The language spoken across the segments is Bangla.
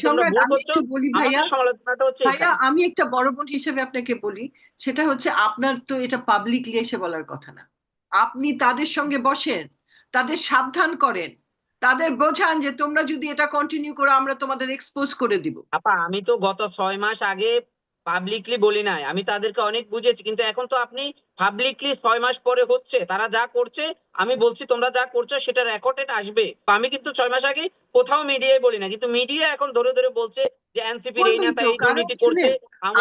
সম্রাট আমি একটু বলি ভাইয়া। ভাইয়া আমি একটা বড় বোন হিসেবে আপনাকে বলি সেটা হচ্ছে আপনার তো এটা পাবলিকলি এসে বলার কথা না। আপনি তাদের সঙ্গে বসেন তাদের সাবধান করেন তাদের বোঝান যে তোমরা যদি এটা কন্টিনিউ করো আমরা তোমাদের এক্সপোজ করে দিব। আপা আমি তো গত ছয় মাস আগে পাবলিকলি বলি নাই। আমি তাদেরকে অনেক বুঝেছি কিন্তু এখন তো আপনি পাবলিকলি ছয় মাস পরে হচ্ছে তারা যা করছে আমি বলছি তোমরা যা করছ সেটা রেকর্ডেড আসবে। আমি কিন্তু ছয় মাস আগে কোথাও মিডিয়ায় বলি না কিন্তু মিডিয়া এখন ধরে ধরে বলছে যে এনসিপি এই নেতা তো, এই দুর্নীতি করছে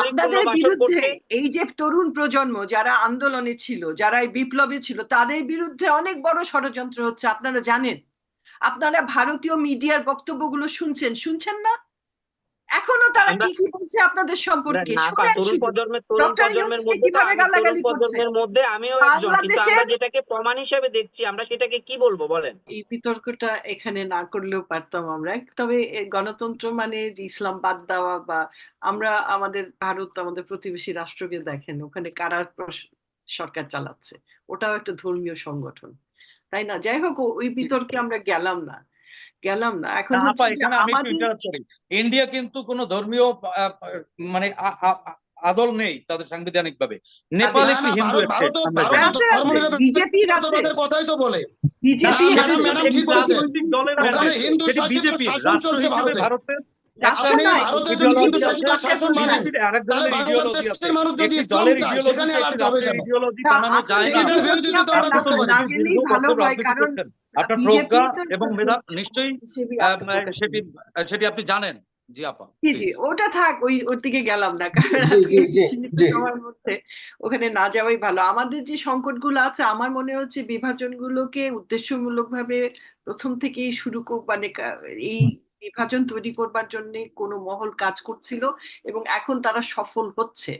আপনাদের বিরুদ্ধে এই যে তরুণ প্রজন্ম যারা আন্দোলনে ছিল যারা এই বিপ্লবে ছিল তাদের বিরুদ্ধে অনেক বড় ষড়যন্ত্র হচ্ছে আপনারা জানেন। আপনারা ভারতীয় মিডিয়ার বক্তব্যগুলো শুনছেন শুনছেন না? এখনও তারা কি কি বলছে আপনাদের সম্পর্কে? তরুণ প্রজন্মের তরুণ প্রজন্মের মধ্যে কীভাবে গালাগালি করছে? মধ্যে আমিও একজন কিন্তু আমরা যেটাকে প্রমাণ হিসেবে দেখছি আমরা সেটাকে কি বলব বলেন? এই বিতর্কটা এখানে না করলেও পারতাম আমরা। তবে গণতন্ত্র মানে যে ইসলাম বাদ দেওয়া বা আমরা আমাদের ভারত আমাদের প্রতিবেশী রাষ্ট্রকে দেখেন ওখানে কারা সরকার চালাচ্ছে? ওটাও একটা ধর্মীয় সংগঠন। তাই না? যাই হোক ও- ওই বিতর্কে আমরা গেলাম না। গেলাম না এখন। ইন্ডিয়া কিন্তু কোন ধর্মীয় আহ, মানে আদল নেই তাদের সাংবিধানিক ভাবে নেপাল কি একটি হিন্দু কথাই তো বলে বিজেপি ম্যাডাম, ম্যাডাম ঠিক বলেছেন। ওখানে হিন্দু শাসিত শাসন চলছে ভারতে। হয়। আপনার প্রজ্ঞা এবং মেধা নিশ্চয়ই সেটি আপনি জানেন। জি আপা জি জি ওটা থাক ওই ওর দিকে গেলাম না। কারণ ওখানে না যাওয়াই ভালো। আমাদের যে সংকটগুলো আছে আমার মনে হচ্ছে বিভাজনগুলোকে উদ্দেশ্যমূলকভাবে প্রথম থেকেই শুরু মানে এই বিভাজন তৈরি করবার জন্য কোনো মহল কাজ করছিল এবং এখন তারা সফল হচ্ছে।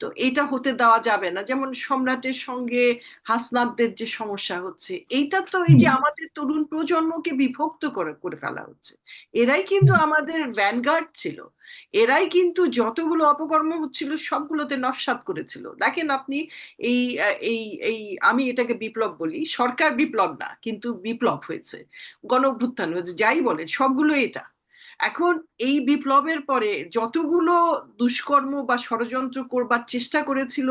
তো এটা হতে দেওয়া যাবে না। যেমন সম্রাটের সঙ্গে হাসনাতদের যে সমস্যা হচ্ছে এইটা তো এই যে আমাদের তরুণ প্রজন্মকে বিভক্ত করে করে ফেলা হচ্ছে। এরাই কিন্তু আমাদের ভ্যানগার্ড ছিল। এরাই কিন্তু যতগুলো অপকর্ম হচ্ছিল সবগুলোতে নস্বাত করেছিল। দেখেন আপনি এই এই এই, আমি এটাকে বিপ্লব বলি, সরকার বিপ্লব না, কিন্তু বিপ্লব হয়েছে। গণ অভ্যুত্থান হয়েছে, যাই বলে সবগুলো এটা। এখন এই বিপ্লবের পরে যতগুলো দুষ্কর্ম বা ষড়যন্ত্র করবার চেষ্টা করেছিল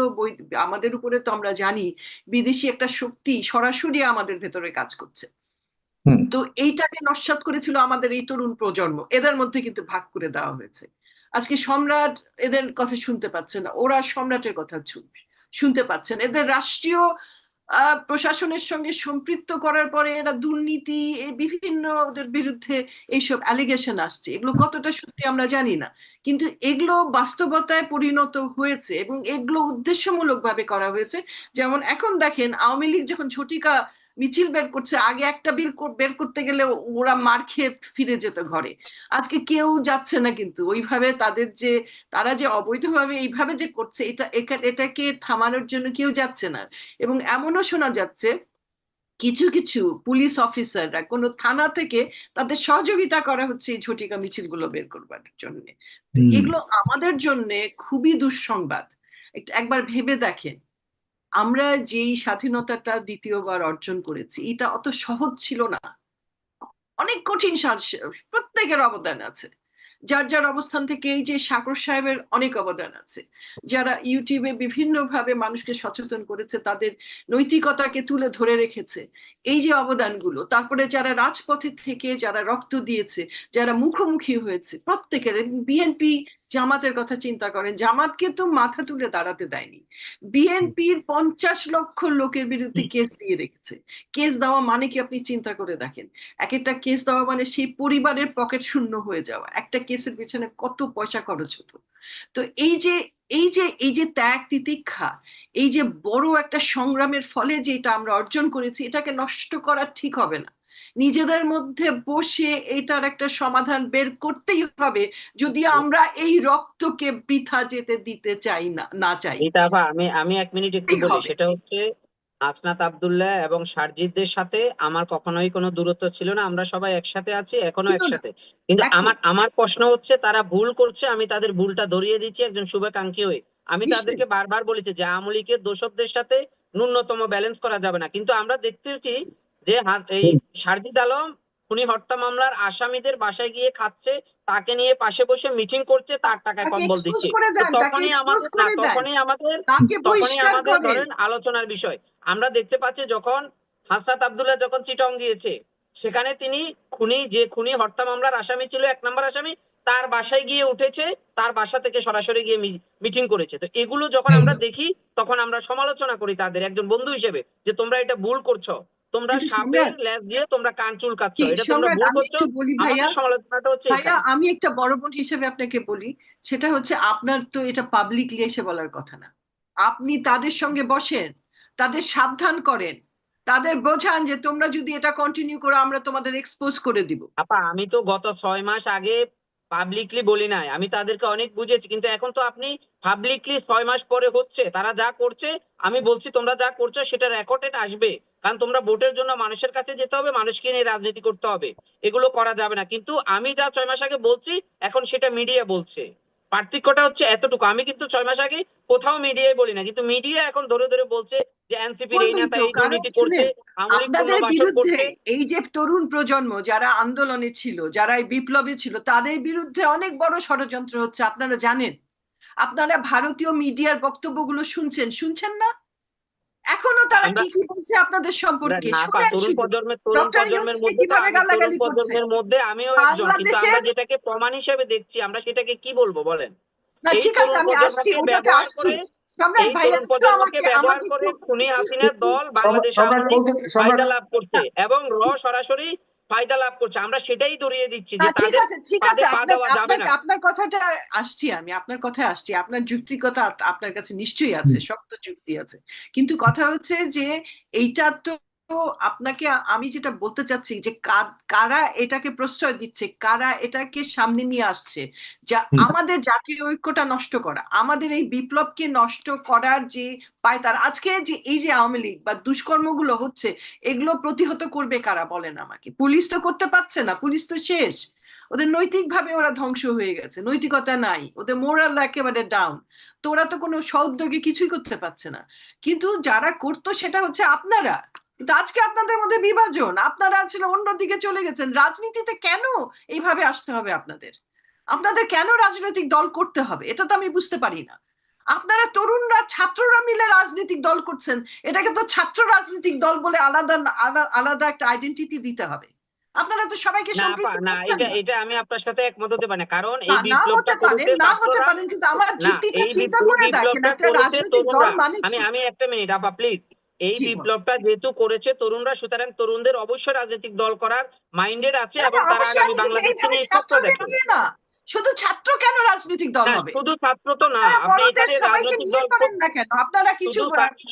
আমাদের উপরে তো আমরা জানি, বিদেশি একটা শক্তি সরাসরি আমাদের ভেতরে কাজ করছে। তো এইটাকে নস্বাত করেছিল আমাদের এই তরুণ প্রজন্ম। এদের মধ্যে কিন্তু ভাগ করে দেওয়া হয়েছে। আজকে সম্রাট এদের কথা শুনতে পাচ্ছে না। ওরা সম্রাটের কথা শুনতে পাচ্ছেন। এদের রাষ্ট্রীয় প্রশাসনের সঙ্গে সম্পৃক্ত করার পরে এরা দুর্নীতি বিভিন্ন বিরুদ্ধে এইসব অ্যালিগেশন আসছে। এগুলো কতটা সত্যি আমরা জানি না। কিন্তু এগুলো বাস্তবতায় পরিণত হয়েছে এবং এগুলো উদ্দেশ্যমূলকভাবে করা হয়েছে। যেমন এখন দেখেন, আওয়ামী লীগ যখন ঝটিকা মিছিল বের করছে আগে একটা বিল বের করতে গেলে ওরা মার খেয়ে ফিরে যেত ঘরে। আজকে কেউ যাচ্ছে না কিন্তু। ওইভাবে তাদের যে তারা যে অবৈধভাবে এইভাবে যে করছে এটা এটাকে থামানোর জন্য কেউ যাচ্ছে না। এবং এমনও শোনা যাচ্ছে কিছু কিছু পুলিশ অফিসাররা কোনো থানা থেকে তাদের সহযোগিতা করা হচ্ছে এই ঝটিকা মিছিলগুলো বের করবার জন্য। এগুলো আমাদের জন্য খুবই দুঃসংবাদ। একবার ভেবে দেখেন। আমরা যেই স্বাধীনতাটা দ্বিতীয়বার অর্জন করেছি, এটা অত সহজ ছিল না। অনেক কঠিন প্রত্যেকের অবদান আছে। যার যার অবস্থান থেকে এই যে সাগর সাহেবের অনেক অবদান আছে। যারা ইউটিউবে বিভিন্নভাবে মানুষকে সচেতন করেছে, তাদের নৈতিকতাকে তুলে ধরে রেখেছে, এই যে অবদানগুলো, তারপরে যারা রাজপথে থেকে যারা রক্ত দিয়েছে, যারা মুখোমুখি হয়েছে, প্রত্যেকের, বিএনপি জামাতের কথা চিন্তা করেন। জামাতকে তো মাথা তুলে দাঁড়াতে দেয়নি। বিএনপির পঞ্চাশ লক্ষ লোকের বিরুদ্ধে কেস দিয়ে রেখেছে। কেস দেওয়া মানে কি আপনি চিন্তা করে দেখেন? এক একটা কেস দেওয়া মানে সেই পরিবারের পকেট শূন্য হয়ে যাওয়া। একটা কেসের পেছনে কত পয়সা খরচ হতো। তো এই যে এই যে এই যে ত্যাগ তিতিক্ষা এই যে বড় একটা সংগ্রামের ফলে যে এটা আমরা অর্জন করেছি এটাকে নষ্ট করা ঠিক হবে না। নিজেদের মধ্যে বসে এটার একটা সমাধান বের করতেই হবে যদি আমরা এই রক্তকে বৃথা যেতে দিতে চাই না না চাই। এটা আমি আমি এক মিনিট একটু বলি সেটা হচ্ছে আসনাত আবদুল্লাহ এবং সারজিদদের সাথে আমার কখনোই কোনো দূরত্ব ছিল না আমরা সবাই একসাথে আছি এখনও একসাথে। কিন্তু আমার আমার প্রশ্ন হচ্ছে তারা ভুল করছে আমি তাদের ভুলটা ধরিয়ে দিচ্ছি একজন শুভাকাঙ্ক্ষী হয়ে। আমি তাদেরকে বারবার বলেছি যে আওয়ামী লীগের দোষকদের সাথে ন্যূনতম ব্যালেন্স করা যাবে না। কিন্তু আমরা দেখতেছি যে এই সারজিদ আলম খুনি হত্যা মামলার আসামিদের বাসায় গিয়ে খাচ্ছে তাকে নিয়ে পাশে বসে মিটিং করছে তার টাকায় কম্বল দিচ্ছে। করে তো দেন, তাকে তখনই আমাদের। তখনই আমাদের তখনই আমাদের ধরেন আলোচনার বিষয়। আমরা দেখতে পাচ্ছি যখন হাসাত আব্দুল্লাহ যখন চিটং গিয়েছে সেখানে তিনি খুনি যে খুনি হত্যা মামলার আসামি ছিল এক নম্বর আসামি তার বাসায় গিয়ে উঠেছে তার বাসা থেকে সরাসরি গিয়ে মিটিং করেছে। তো এগুলো যখন আমরা দেখি তখন আমরা সমালোচনা করি তাদের একজন বন্ধু হিসেবে যে তোমরা এটা ভুল করছ। তোমরা সাপের ল্যাজ দিয়ে তোমরা কান চুলকাচ্ছ। এটা তোমরা ভুল করছ। বলি ভাইয়া। সমালোচনাটা হচ্ছে ভাইয়া আমি একটা বড় বোন হিসেবে আপনাকে বলি সেটা হচ্ছে আপনার তো এটা পাবলিকলি এসে বলার কথা না। আপনি তাদের সঙ্গে বসেন তাদের সাবধান করেন তাদের বোঝান যে তোমরা যদি এটা কন্টিনিউ করো আমরা তোমাদের এক্সপোজ করে দিব। আপা আমি তো গত ছয় মাস আগে পাবলিকলি বলি নাই। আমি তাদেরকে অনেক বুঝেছি, কিন্তু এখন তো আপনি পাবলিকলি ছয় মাস পরে হচ্ছে, তারা যা করছে, আমি বলছি তোমরা যা করছ, সেটা রেকর্ডেড আসবে। কারণ তোমরা ভোটের জন্য মানুষের কাছে যেতে হবে, মানুষকে নিয়ে রাজনীতি করতে হবে। এগুলো করা যাবে না। কিন্তু আমি যা ছয় মাস আগে বলছি, এখন সেটা মিডিয়া বলছে। পার্থক্যটা হচ্ছে এতটুকু। আমি কিন্তু ছয় মাস আগে কোথাও মিডিয়ায় বলি না কিন্তু মিডিয়া এখন ধরে ধরে বলছে যে এনসিপি এই নেতা এই দুর্নীতি করছে আপনাদের বিরুদ্ধে এই যে তরুণ প্রজন্ম যারা আন্দোলনে ছিল যারা এই বিপ্লবে ছিল তাদের বিরুদ্ধে অনেক বড় ষড়যন্ত্র হচ্ছে আপনারা জানেন। আপনারা ভারতীয় মিডিয়ার বক্তব্যগুলো শুনছেন? শুনছেন না? এখনও তারা কি কি বলছে আপনাদের সম্পর্কে? তরুণ প্রজন্মের তরুণ প্রজন্মের মধ্যে কীভাবে গালাগালি করছে? মধ্যে আমিও একজন কিন্তু আমরা যেটাকে প্রমাণ হিসেবে দেখছি আমরা সেটাকে কি বলব বলেন? না ঠিক আছে আমি আসছি ওটাতে ব্যবহার আসছি। সম্রাট আমাকে আমাকে খুনি হাসিনার দল বাংলাদেশ লাভ করছে। এবং র সরাসরি ফায়দা লাভ করছে। আমরা সেটাই ধরিয়ে দিচ্ছি যে ঠিক আছে ঠিক আছে আপনার আপনার কথাটা আসছি আমি আপনার কথায় আসছি। আপনার যুক্তি কথা আপনার কাছে নিশ্চয়ই আছে শক্ত যুক্তি আছে। কিন্তু কথা হচ্ছে যে এইটা তো আপনাকে আমি যেটা বলতে চাচ্ছি যে কারা এটাকে প্রশ্রয় দিচ্ছে কারা এটাকে সামনে নিয়ে আসছে যা আমাদের জাতীয় ঐক্যটা নষ্ট করা আমাদের এই বিপ্লবকে নষ্ট করার যে পায় তার আজকে যে এই যে আওয়ামী লীগ বা দুষ্কর্মগুলো হচ্ছে এগুলো প্রতিহত করবে কারা বলেন আমাকে? পুলিশ তো করতে পারছে না পুলিশ তো শেষ। ওদের নৈতিকভাবে ওরা ধ্বংস হয়ে গেছে নৈতিকতা নাই ওদের মোরাল একেবারে ডাউন তো ওরা তো কোনো সউদ্যোগে কিছুই করতে পারছে না। কিন্তু যারা করতো সেটা হচ্ছে আপনারা। কিন্তু আজকে আপনাদের মধ্যে বিভাজন। আপনারা ছিল অন্যদিকে চলে গেছেন। রাজনীতিতে কেন এইভাবে আসতে হবে আপনাদের? আপনাদের কেন রাজনৈতিক দল করতে হবে? এটা তো আমি বুঝতে পারি না। আপনারা তরুণরা ছাত্ররা মিলে রাজনৈতিক দল করছেন। এটাকে তো ছাত্র রাজনৈতিক দল বলে আলাদা আলাদা- একটা আইডেন্টিটি দিতে হবে। আপনারা তো সবাইকে না না এটা এটা আমি আপনার সাথে একমত হতে পারি না। কারণ এই বিপ্লবটা করেছে না হতে পারেন কিন্তু আমার যুক্তিটা চিন্তা করে দেখেন একটা রাজনৈতিক দল মানে আমি আমি একটা মিনিট আপা প্লিজ এই বিপ্লবটা যেহেতু করেছে তরুণরা সুতরাং তরুণদের অবশ্যই রাজনৈতিক দল করার মাইন্ডের আছে এবং হ্যাঁ, তারা আগামী বাংলাদেশকে নিয়ে স্বপ্ন দেখে না? শুধু ছাত্র কেন রাজনৈতিক দল হবে? শুধু ছাত্র তো না আপনি এখানে রাজনৈতিক দল করেন না কেন? আপনারা কিছু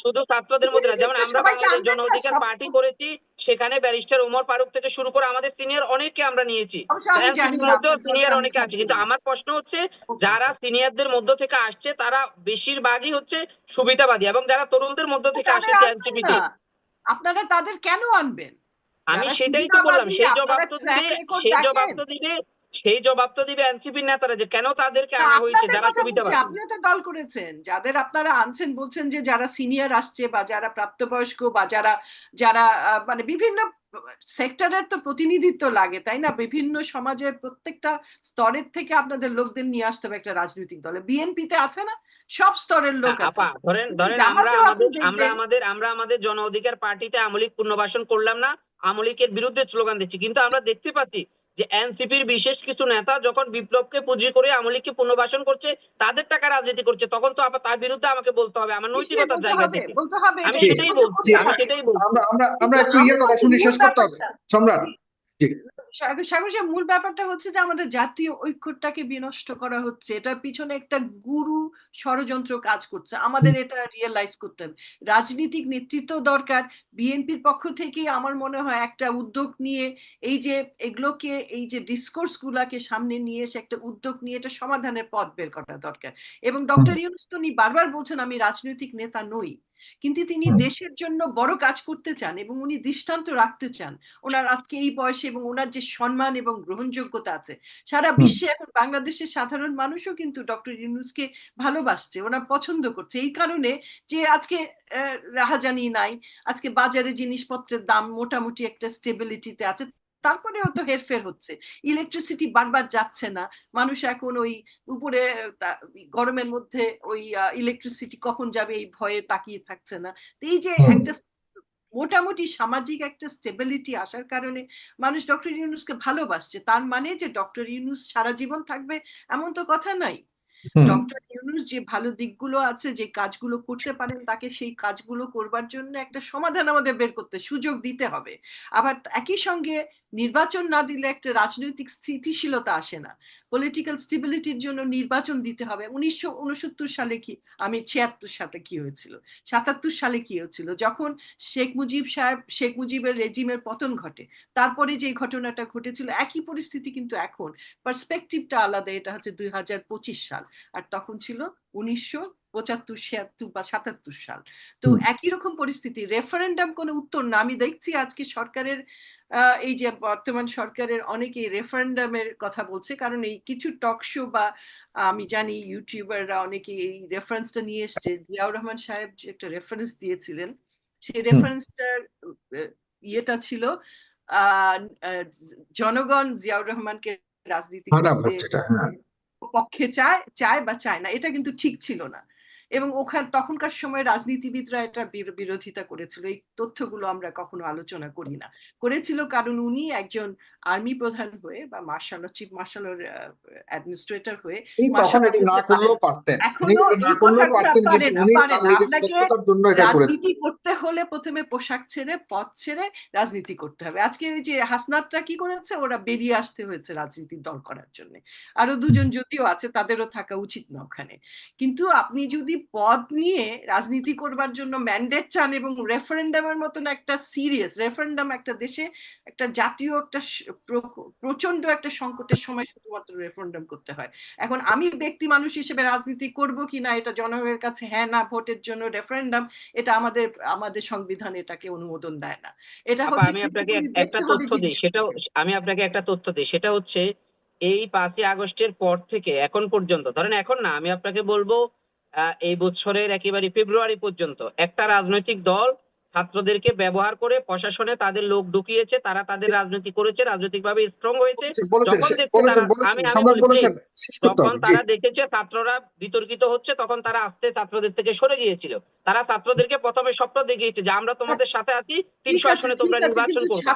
শুধু ছাত্রদের মধ্যে না যেমন আমরা বাংলাদেশ জন অধিকার পার্টি করেছি সেখানে ব্যারিস্টার ওমর ফারুক থেকে শুরু করে আমাদের সিনিয়র অনেককে আমরা নিয়েছি। সিনিয়র অনেকে আছে। কিন্তু আমার প্রশ্ন হচ্ছে যারা সিনিয়রদের মধ্য থেকে আসছে তারা বেশিরভাগই হচ্ছে সুবিধাবাদী এবং যারা তরুণদের মধ্য থেকে আসছে আপনারা তাদের কেন আনবেন? আমি সেটাই তো বললাম সেই জবাব তো দিলে সেই জবাব তো দিবে সেই জবাব তো দিবে এনসিপির নেতারা যে কেন তাদেরকে আনা হয়েছে যারা সুবিধাবাদী আপনিও তো দল করেছেন। যাদের আপনারা আনছেন বলছেন যে যারা সিনিয়র আসছে বা যারা প্রাপ্তবয়স্ক বা যারা যারা মানে বিভিন্ন সেক্টরের তো প্রতিনিধিত্ব লাগে তাই না? বিভিন্ন সমাজের প্রত্যেকটা স্তরের থেকে আপনাদের লোকদের নিয়ে আসতে হবে একটা রাজনৈতিক দলে। বিএনপিতে আছে না? সব স্তরের লোক আছে। ধরেন ধরেন আমরা আমরা আমাদের আমরা আমাদের জন অধিকার পার্টিতে আমলিক পুনর্বাসন করলাম না আমলিকের বিরুদ্ধে স্লোগান দিচ্ছি। কিন্তু আমরা দেখতে পাচ্ছি যে এনসিপির বিশেষ কিছু নেতা যখন বিপ্লবকে পুঁজি করে আমলিককে পুনর্বাসন করছে তাদের টাকা রাজনীতি করছে তখন তো আবার তার বিরুদ্ধে আমাকে বলতে হবে আমার নৈতিকতার জায়গা থেকে। বলতে হবে আমি সেটাই বলছি আমি সেটাই বলছি। আমরা আমরা আমরা একটু ইয়ের কথা শুনে শেষ করতে হবে। সম্রাট সাগর মূল ব্যাপারটা হচ্ছে যে আমাদের জাতীয় ঐক্যটাকে বিনষ্ট করা হচ্ছে। এটার পিছনে একটা গুরু ষড়যন্ত্র কাজ করছে। আমাদের এটা রিয়েলাইজ করতে হবে। রাজনীতিক নেতৃত্ব দরকার। বিএনপির পক্ষ থেকে আমার মনে হয় একটা উদ্যোগ নিয়ে এই যে এগুলোকে এই যে ডিসকোর্স গুলাকে সামনে নিয়ে এসে একটা উদ্যোগ নিয়ে এটা সমাধানের পথ বের করা দরকার। এবং ডক্টর ইউনুস তো বারবার বলছেন আমি রাজনৈতিক নেতা নই। কিন্তু তিনি দেশের জন্য বড় কাজ করতে চান এবং উনি দৃষ্টান্ত রাখতে চান। ওনার আজকে এই বয়সে এবং ওনার যে সম্মান এবং গ্রহণযোগ্যতা আছে সারা বিশ্বে এখন বাংলাদেশের সাধারণ মানুষও কিন্তু ডক্টর ইউনুসকে ভালোবাসছে ওনার পছন্দ করছে। এই কারণে যে আজকে রাহাজানি নাই আজকে বাজারে জিনিসপত্রের দাম মোটামুটি একটা স্টেবিলিটিতে আছে তারপরেও তো হেরফের হচ্ছে। ইলেকট্রিসিটি বারবার যাচ্ছে না। মানুষ এখন ওই উপরে গরমের মধ্যে ওই ইলেকট্রিসিটি কখন যাবে এই ভয়ে তাকিয়ে থাকছে না। এই যে একটা মোটামুটি সামাজিক একটা স্টেবিলিটি আসার কারণে মানুষ ডক্টর ইউনুসকে ভালোবাসছে। তার মানে যে ডক্টর ইউনুস সারা জীবন থাকবে এমন তো কথা নাই। ডক্টর ইউনুস যে ভালো দিকগুলো আছে যে কাজগুলো করতে পারেন তাকে সেই কাজগুলো করবার জন্য একটা সমাধান আমাদের বের করতে সুযোগ দিতে হবে। আবার একই সঙ্গে নির্বাচন না দিলে একটা রাজনৈতিক স্থিতিশীলতা আসে না। পলিটিক্যাল স্টেবিলিটির জন্য নির্বাচন দিতে হবে। উনিশশো উনসত্তর সালে কি আমি ছিয়াত্তর সালে কি হয়েছিল? সাতাত্তর সালে কি হয়েছিল? যখন শেখ মুজিব সাহেব শেখ মুজিবের রেজিমের পতন ঘটে তারপরে যে ঘটনাটা ঘটেছিল একই পরিস্থিতি কিন্তু এখন। পার্সপেক্টিভটা আলাদা এটা হচ্ছে দুই হাজার পঁচিশ সাল। আর তখন ছিল উনিশশো পঁচাত্তর ছিয়াত্তর বা সাতাত্তর সাল। তো একই রকম পরিস্থিতি। রেফারেন্ডাম কোনো উত্তর না আমি দেখছি আজকে সরকারের এই যে বর্তমান সরকারের অনেকেই রেফারেন্ডামের কথা বলছে কারণ এই কিছু টক শো বা আমি জানি ইউটিউবাররা অনেকে এই রেফারেন্সটা নিয়ে এসছে। জিয়াউর রহমান সাহেব যে একটা রেফারেন্স দিয়েছিলেন সেই রেফারেন্সটার ইয়েটা ছিল জনগণ জিয়াউর রহমানকে রাজনীতি হ্যাঁ। পক্ষে চায় চায় বা চায় না এটা কিন্তু ঠিক ছিল না। এবং ওখানে তখনকার সময় রাজনীতিবিদরা এটা বিরোধিতা করেছিল। এই তথ্যগুলো আমরা কখনো আলোচনা করি না। করেছিল কারণ উনি একজন আর্মি প্রধান হয়ে বা মার্শাল চিফ মার্শাল অ্যাডমিনিস্ট্রেটর হয়ে রাজনীতি করতে হলে প্রথমে পোশাক ছেড়ে পথ ছেড়ে রাজনীতি করতে হবে। আজকে ওই যে হাসনাতরা কি করেছে? ওরা বেরিয়ে আসতে হয়েছে রাজনীতির দল করার জন্য। আরও দুজন যদিও আছে তাদেরও থাকা উচিত না ওখানে। কিন্তু আপনি যদি পদ নিয়ে রাজনীতি করবার জন্য ম্যান্ডেট চান এবং রেফারেন্ডামের মতন একটা সিরিয়াস রেফারেন্ডাম একটা দেশে একটা জাতীয় একটা প্রচণ্ড একটা সংকটের সময় শুধুমাত্র রেফারেন্ডাম করতে হয় এখন আমি ব্যক্তি মানুষ হিসেবে রাজনীতি করব কি না এটা জনগণের কাছে হ্যাঁ না ভোটের জন্য রেফারেন্ডাম এটা আমাদের আমাদের সংবিধান এটাকে অনুমোদন দেয় না এটা হচ্ছে আমি আপনাকে একটা তথ্য দিই। সেটাও আমি আপনাকে একটা তথ্য দিই সেটা হচ্ছে এই পাঁচই আগস্টের পর থেকে এখন পর্যন্ত ধরেন এখন না আমি আপনাকে বলব এই বছরের একেবারে ফেব্রুয়ারি পর্যন্ত একটা রাজনৈতিক দল ছাত্রদেরকে ব্যবহার করে প্রশাসনে তাদের লোক ঢুকিয়েছে তারা তাদের রাজনীতি করেছে রাজনৈতিকভাবে স্ট্রং হয়েছে। যখন বলেছেন তারা- দেখেছে ছাত্ররা বিতর্কিত হচ্ছে তখন তারা আস্তে ছাত্রদের থেকে সরে গিয়েছিল। তারা ছাত্রদেরকে প্রথমে স্বপ্ন দেখিয়েছে যে আমরা তোমাদের সাথে আছি তিনশো আসনে তোমরা নির্বাচন করবে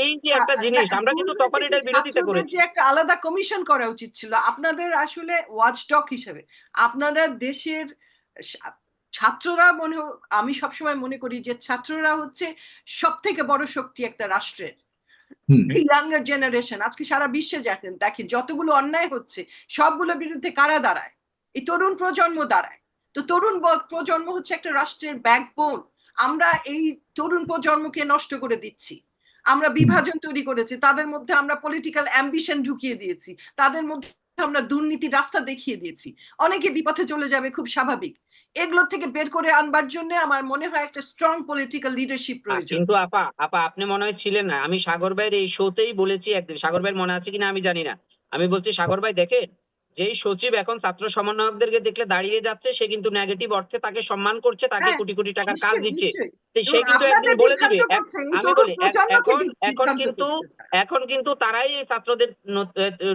এই যে একটা জিনিস আমরা কিন্তু তখন এটার বিরোধিতা করেছি। একটা আলাদা কমিশন করা উচিত ছিল। আপনাদের আসলে ওয়াচডগ হিসেবে আপনারা দেশের ছাত্ররা মনে আমি সবসময় মনে করি যে ছাত্ররা হচ্ছে সব থেকে বড় শক্তি একটা রাষ্ট্রের। ইয়াঙ্গার জেনারেশন আজকে সারা বিশ্বে দেখেন দেখেন যতগুলো অন্যায় হচ্ছে সবগুলোর বিরুদ্ধে কারা দাঁড়ায়? এই তরুণ প্রজন্ম দাঁড়ায়। তো তরুণ প্রজন্ম হচ্ছে একটা রাষ্ট্রের ব্যাকবোন আমরা এই তরুণ প্রজন্মকে নষ্ট করে দিচ্ছি। আমরা বিভাজন তৈরি করেছি তাদের মধ্যে আমরা পলিটিক্যাল অ্যাম্বিশন ঢুকিয়ে দিয়েছি তাদের মধ্যে আমরা দুর্নীতি রাস্তা দেখিয়ে দিয়েছি। অনেকে বিপথে চলে যাবে খুব স্বাভাবিক। এগুলো থেকে বের করে আনবার জন্য আমার মনে হয় একটা স্ট্রং পলিটিক্যাল লিডারশিপ প্রয়োজন কিন্তু আপা আপা আপনি মনে হয় ছিলেন না। আমি সাগর ভাইয়ের এই শোতেই বলেছি একদিন। সাগর ভাইয়ের মনে আছে কিনা আমি জানি না। আমি বলছি সাগর ভাই দেখেন? যেই সচিব এখন ছাত্র সমন্বয়কদেরকে দেখলে দাঁড়িয়ে যাচ্ছে সে কিন্তু নেগেটিভ অর্থে তাকে সম্মান করছে তাকে হ্যাঁ, কোটি কোটি টাকার কাজ দিচ্ছে। সে কিন্তু একদিন বলে দিবে আমি বলি, এখন- এখন কিন্তু এখন কিন্তু তারাই ছাত্রদের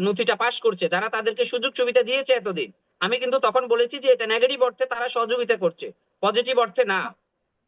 নথিটা পাশ করছে যারা তাদেরকে সুযোগ সুবিধা দিয়েছে এতদিন। আমি কিন্তু তখন বলেছি যে এটা নেগেটিভ অর্থে তারা সহযোগিতা করছে পজিটিভ অর্থে না।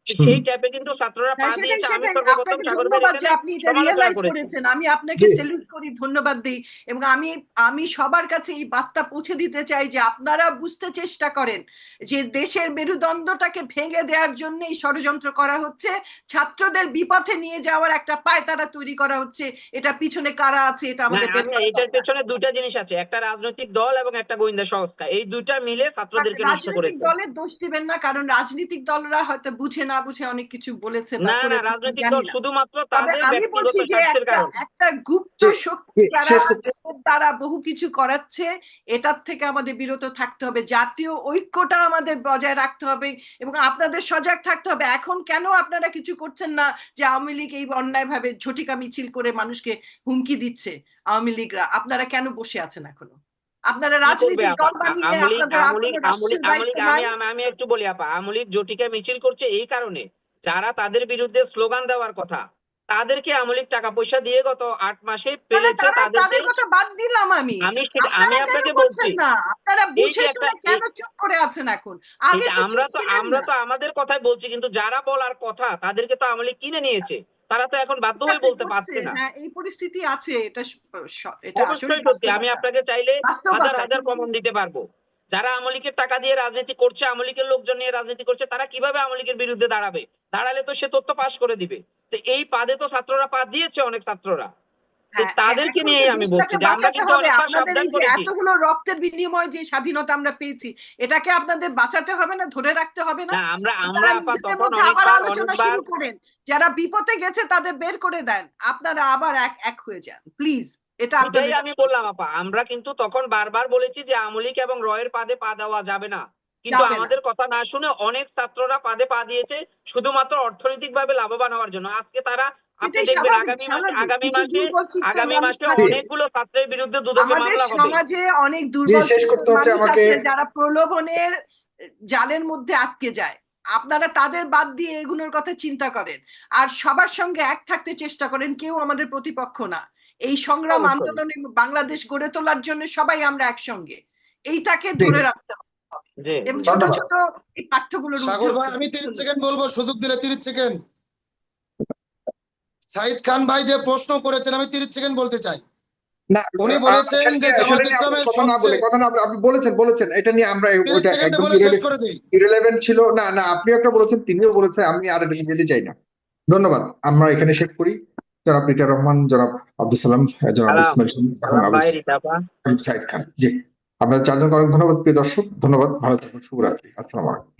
সেই ট্যাপে কিন্তু ছাত্ররা পা হ্যাঁ, দিয়েছে আমি সর্বপ্রথম সাগর যে আপনি এটা রিয়েলাইজ করেছেন। আমি আপনাকে। সেলুট করি ধন্যবাদ দিই এবং আমি আমি সবার কাছে এই বার্তা পৌঁছে দিতে চাই যে আপনারা বুঝতে চেষ্টা করেন যে দেশের মেরুদণ্ডটাকে ভেঙে দেওয়ার জন্য এই ষড়যন্ত্র করা হচ্ছে ছাত্রদের বিপথে নিয়ে যাওয়ার একটা পায়তারা তৈরি করা হচ্ছে এটা পিছনে কারা আছে এটা আমাদের এটার পেছনে দুইটা জিনিস আছে একটা রাজনৈতিক দল এবং একটা গোয়েন্দা সংস্থা এই দুইটা মিলে ছাত্রদেরকে নষ্ট রাজনৈতিক দলের দোষ দিবেন না কারণ রাজনৈতিক দলরা হয়তো বুঝে না বুঝে অনেক কিছু বলেছে না না রাজনৈতিক দল শুধুমাত্র তাদের আমি বলছি যে একটা একটা গুপ্ত শক্তি দ্বারা বহু কিছু করাচ্ছে এটার থেকে আমাদের বিরত থাকতে হবে জাতীয় ঐক্যটা আমাদের বজায় রাখতে হবে এবং আপনাদের সজাগ থাকতে হবে। এখন কেন আপনারা কিছু করছেন না যে আওয়ামী লীগ এই অন্যায় ভাবে ঝটিকা মিছিল করে মানুষকে হুমকি দিচ্ছে? আওয়ামী লীগরা আপনারা কেন বসে আছেন এখনও? আপনারা? দল বানিয়ে আপনাদের আমি একটু বলি আপা। জটিকা মিছিল করছে এই কারণে। যারা তাদের বিরুদ্ধে স্লোগান দেওয়ার কথা তাদেরকে আমলিক টাকা পয়সা দিয়ে গত আট মাসে পেলেছে তাদের কথা বাদ দিলাম আমি। আমি আমি আপনাকে বলছি। আপনারা বুঝে শুনে কেন চুপ করে আছেন এখন? আগে আমরা তো আমরা তো আমাদের কথাই বলছি কিন্তু যারা বলার কথা তাদেরকে তো আমলি কিনে নিয়েছে। তারা তো এখন বাধ্য হয়ে বলতে পারছে না। হ্যাঁ এই পরিস্থিতি আছে এটা এটা অবশ্যই সত্যি আমি আপনাকে চাইলে হাজার হাজার কমন প্রমাণ দিতে পারব। যারা আমলিকের টাকা দিয়ে রাজনীতি করছে আমলিকের লোকজন নিয়ে রাজনীতি করছে তারা কীভাবে আমলিকের বিরুদ্ধে দাঁড়াবে? দাঁড়ালে তো সে তথ্য পাশ করে দিবে। তো এই পাদে তো ছাত্ররা পা দিয়েছে অনেক ছাত্ররা। তাদেরকে এখন নিয়েই তো আমি বলছি আমরা কিন্তু আপনাদের এই যে এতগুলো রক্তের বিনিময়ে যে স্বাধীনতা আমরা পেয়েছি এটাকে আপনাদের বাঁচাতে হবে না ধরে রাখতে হবে না? আমরা আমরা আবার আলোচনা শুরু করেন। যারা বিপদে গেছে তাদের বের করে দেন আপনারা আবার এক এক হয়ে যান। প্লিজ এটা আপনাদের আমি বললাম আপা আমরা কিন্তু তখন বারবার বলেছি যে আমলিক এবং রয়ের পাদে পা দেওয়া যাবে না। কিন্তু আমাদের কথা না শুনে অনেক ছাত্ররা পাদে পা দিয়েছে শুধুমাত্র অর্থনৈতিকভাবে লাভবান হওয়ার জন্য। আজকে তারা আপনি দেখবেন আগামী মাসে আগামী মাসে আগামী মাসে অনেকগুলো ছাত্রের বিরুদ্ধে দুদকে মামলা হবে। সমাজে অনেক দুর্বল শেষ করতে হচ্ছে আমাকে। যারা প্রলোভনের জালের মধ্যে আটকে যায়। আপনারা তাদের বাদ দিয়ে এগুলোর কথা চিন্তা করেন। আর সবার সঙ্গে এক থাকতে চেষ্টা করেন কেউ আমাদের প্রতিপক্ষ না। এই সংগ্রাম। আন্দোলনে বাংলাদেশ গড়ে তোলার জন্য সবাই আমরা একসঙ্গে। এইটাকে। ধরে রাখতে হবে। এবং ছোট ছোট এই পাঠ্যগুলোর সাগর আমি তিরিশ সেকেন্ড বলব সুযোগ দিলে তিরিশ সেকেন্ড। সাইদ খান ভাই যে প্রশ্ন করেছেন আমি তিরিশ সেকেন্ড বলতে চাই। না উনি বলেছেন যে জামাত ইসলামের আপনি বলেছেন বলেছেন এটা নিয়ে আমরা ইরেলেভেন্ট ছিল না না একটা বলেছেন তিনিও বলেছেন আমি আর এটা যেতে চাই না। ধন্যবাদ আমরা এখানে শেষ করি। জনাব রিটা রহমান জনাব আব্দুল সালাম জনাব ইসমাইল সাইদ খান জি। আপনাদের চারজনকে অনেক ধন্যবাদ প্রিয় দর্শক ধন্যবাদ ভালো থাকুন শুভরাত্রি আসসালামু আলাইকুম।